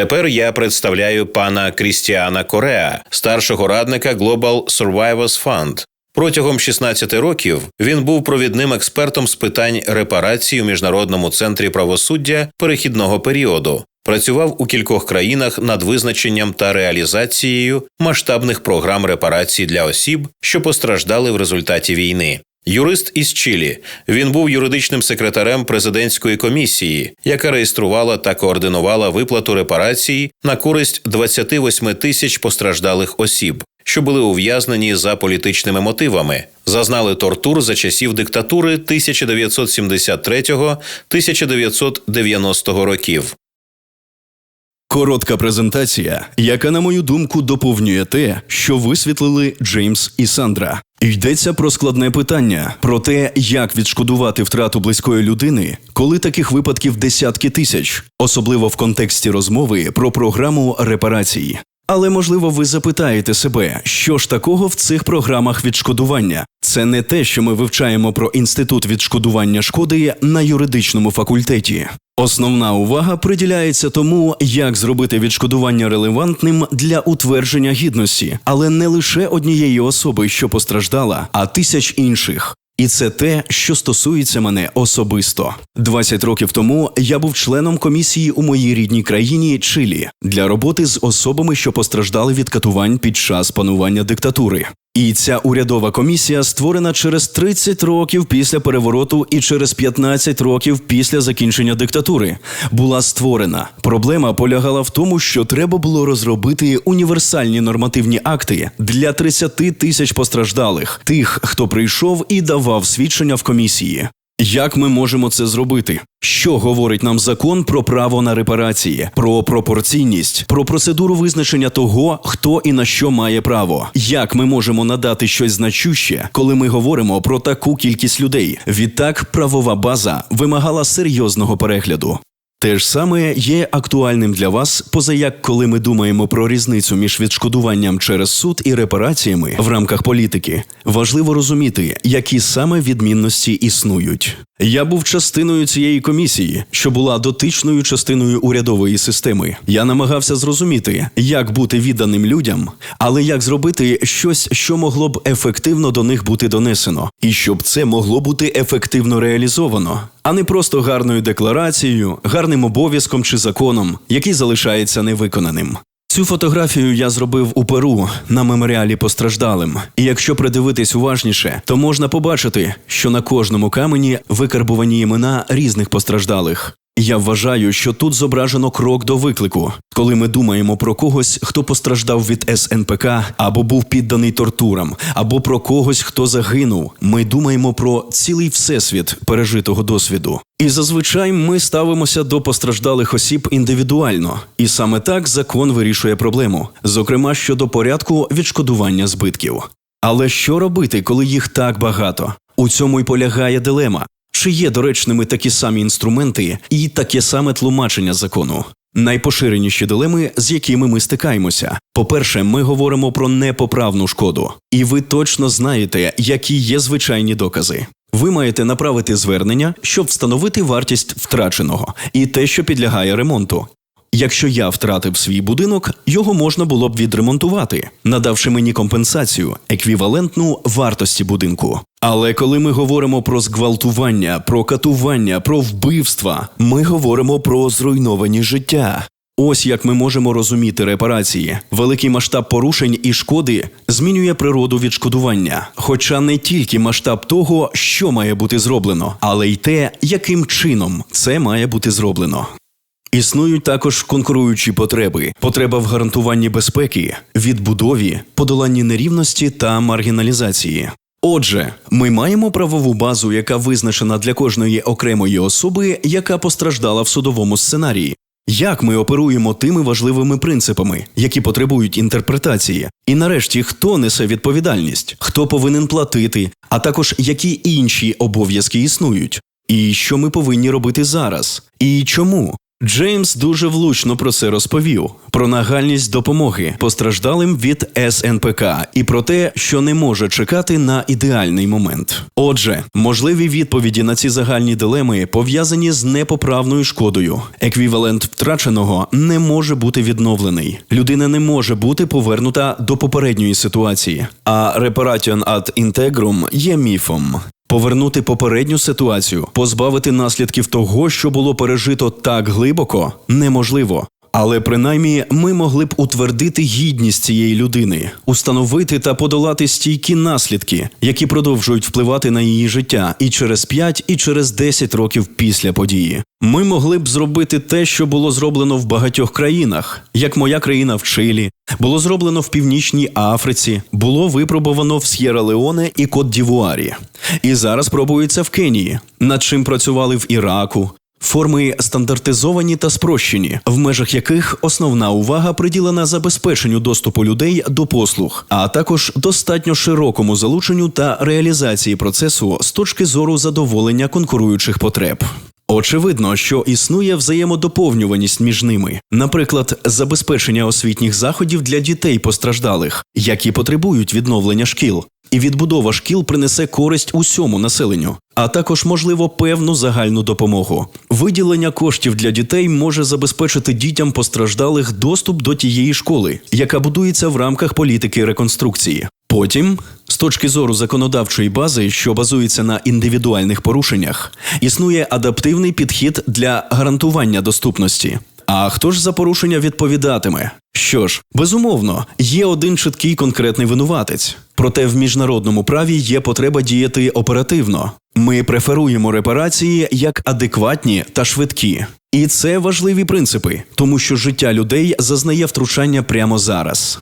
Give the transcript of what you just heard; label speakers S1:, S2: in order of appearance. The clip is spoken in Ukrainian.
S1: Тепер я представляю пана Крістіана Кореа, старшого радника Global Survivors Fund. Протягом 16 років він був провідним експертом з питань репарації у міжнародному центрі правосуддя перехідного періоду. Працював у кількох країнах над визначенням та реалізацією масштабних програм репарацій для осіб, що постраждали в результаті війни. Юрист із Чилі. Він був юридичним секретарем президентської комісії, яка реєструвала та координувала виплату репарацій на користь 28 тисяч постраждалих осіб, що були ув'язнені за політичними мотивами, зазнали тортур за часів диктатури 1973-1990 років.
S2: Коротка презентація, яка, на мою думку, доповнює те, що висвітлили Джеймс і Сандра. Йдеться про складне питання, про те, як відшкодувати втрату близької людини, коли таких випадків десятки тисяч, особливо в контексті розмови про програму репарації. Але можливо, ви запитаєте себе, що ж такого в цих програмах відшкодування? Це не те, що ми вивчаємо про інститут відшкодування шкоди на юридичному факультеті. Основна увага приділяється тому, як зробити відшкодування релевантним для утвердження гідності, але не лише однієї особи, що постраждала, а тисяч інших. І це те, що стосується мене особисто. 20 років тому я був членом комісії у моїй рідній країні Чилі для роботи з особами, що постраждали від катувань під час панування диктатури. І ця урядова комісія створена через 30 років після перевороту і через 15 років після закінчення диктатури. Була створена. Проблема полягала в тому, що треба було розробити універсальні нормативні акти для 30 тисяч постраждалих, тих, хто прийшов і давав свідчення в комісії. Як ми можемо це зробити? Що говорить нам закон про право на репарації, про пропорційність, про процедуру визначення того, хто і на що має право? Як ми можемо надати щось значуще, коли ми говоримо про таку кількість людей? Відтак, правова база вимагала серйозного перегляду. Те ж саме є актуальним для вас, поза як коли ми думаємо про різницю між відшкодуванням через суд і репараціями в рамках політики. Важливо розуміти, які саме відмінності існують. Я був частиною цієї комісії, що була дотичною частиною урядової системи. Я намагався зрозуміти, як бути відданим людям, але як зробити щось, що могло б ефективно до них бути донесено, і щоб це могло бути ефективно реалізовано, а не просто гарною декларацією, гарним обов'язком чи законом, який залишається невиконаним. Цю фотографію я зробив у Перу на меморіалі постраждалим. І якщо придивитись уважніше, то можна побачити, що на кожному камені викарбувані імена різних постраждалих. Я вважаю, що тут зображено крок до виклику, коли ми думаємо про когось, хто постраждав від СНПК або був підданий тортурам, або про когось, хто загинув. Ми думаємо про цілий всесвіт пережитого досвіду. І зазвичай ми ставимося до постраждалих осіб індивідуально, і саме так закон вирішує проблему, зокрема щодо порядку відшкодування збитків. Але що робити, коли їх так багато? У цьому й полягає дилема. Чи є доречними такі самі інструменти і таке саме тлумачення закону? Найпоширеніші дилеми, з якими ми стикаємося. По-перше, ми говоримо про непоправну шкоду, і ви точно знаєте, які є звичайні докази. Ви маєте направити звернення, щоб встановити вартість втраченого і те, що підлягає ремонту. Якщо я втратив свій будинок, його можна було б відремонтувати, надавши мені компенсацію, еквівалентну вартості будинку. Але коли ми говоримо про зґвалтування, про катування, про вбивства, ми говоримо про зруйновані життя. Ось як ми можемо розуміти репарації. Великий масштаб порушень і шкоди змінює природу відшкодування, хоча не тільки масштаб того, що має бути зроблено, але й те, яким чином це має бути зроблено. Існують також конкуруючі потреби: потреба в гарантуванні безпеки, відбудові, подоланні нерівності та маргіналізації. Отже, ми маємо правову базу, яка визначена для кожної окремої особи, яка постраждала в судовому сценарії. Як ми оперуємо тими важливими принципами, які потребують інтерпретації, і нарешті хто несе відповідальність, хто повинен платити, а також які інші обов'язки існують, і що ми повинні робити зараз, і чому? Джеймс дуже влучно про це розповів: про нагальність допомоги постраждалим від СНПК і про те, що не може чекати на ідеальний момент. Отже, можливі відповіді на ці загальні дилеми пов'язані з непоправною шкодою. Еквівалент втраченого не може бути відновлений. Людина не може бути повернута до попередньої ситуації. А репаратіон ад інтегрум є міфом. Повернути попередню ситуацію, позбавити наслідків того, що було пережито так глибоко, неможливо. Але принаймні ми могли б утвердити гідність цієї людини, установити та подолати стійкі наслідки, які продовжують впливати на її життя і через 5, і через 10 років після події. Ми могли б зробити те, що було зроблено в багатьох країнах, як моя країна в Чилі, було зроблено в Північній Африці, було випробовано в С'єра Леоне і Кот Дівуарі. І зараз пробується в Кенії, над чим працювали в Іраку. Форми стандартизовані та спрощені, в межах яких основна увага приділена забезпеченню доступу людей до послуг, а також достатньо широкому залученню та реалізації процесу з точки зору задоволення конкуруючих потреб. Очевидно, що існує взаємодоповнюваність між ними, наприклад, забезпечення освітніх заходів для дітей постраждалих, які потребують відновлення шкіл, і відбудова шкіл принесе користь усьому населенню, а також можливо певну загальну допомогу. Виділення коштів для дітей може забезпечити дітям постраждалих доступ до тієї школи, яка будується в рамках політики реконструкції. Потім, з точки зору законодавчої бази, що базується на індивідуальних порушеннях, існує адаптивний підхід для гарантування доступності. А хто ж за порушення відповідатиме? Що ж, безумовно, є один чіткий конкретний винуватець. Проте в міжнародному праві є потреба діяти оперативно. Ми преферуємо репарації як адекватні та швидкі. І це важливі принципи, тому що життя людей зазнає втручання прямо зараз.